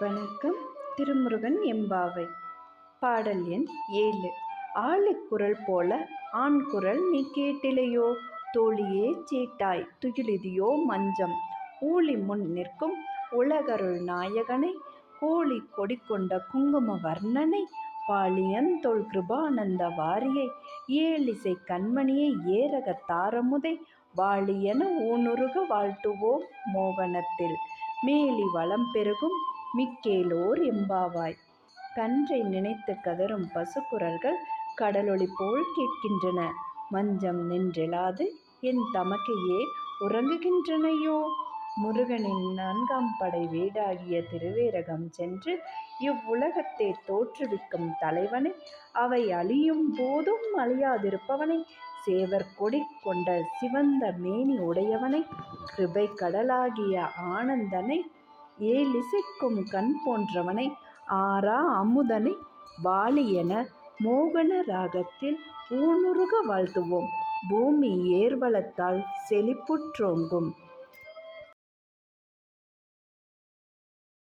வணக்கம் திருமுருகன் எம்பாவை. பாடல் எண் ஏழு. ஆழிக்குரல் போல ஆண் குரல் நீ கேட்டிலையோ? தோழியே சீட்டாய் துயிலிதியோ மஞ்சம். ஊழி முன் நிற்கும் உலகருள் நாயகனை கோழி கொடி கொண்ட குங்கும வர்ணனை பாலியந்தோள் கிருபானந்த வாரியை ஏழிசை கண்மணியை ஏரக தாரமுதை வாழியன ஊனுருக வாழ்த்துவோம் மோகனத்தில். மேலி வளம் பெருகும் மிக்கேலோர் எம்பாவாய். கன்றை நினைத்து கதறும் பசுக்குரல்கள் கடலொளி போல் கேட்கின்றன. மஞ்சம் நின்றெழாது என் தமக்கையே உறங்குகின்றனையோ? முருகனின் நான்காம் படை வீடாகிய திருவேரகம் சென்று இவ்வுலகத்தை தோற்றுவிக்கும் தலைவனை அவை அழியும் போதும் அழியாதிருப்பவனை சேவர் கொடி கொண்ட சிவந்த மேனி உடையவனை கிருபை கடலாகிய ஆனந்தனை ஏலிசைக்கும் கண் போன்றவனை ஆரா அமுதனை வாலியென மோகன ராகத்தில் ஊனுருக வாழ்த்துவோம். பூமி ஏர்வலத்தால் செழிப்புற்றோங்கும்.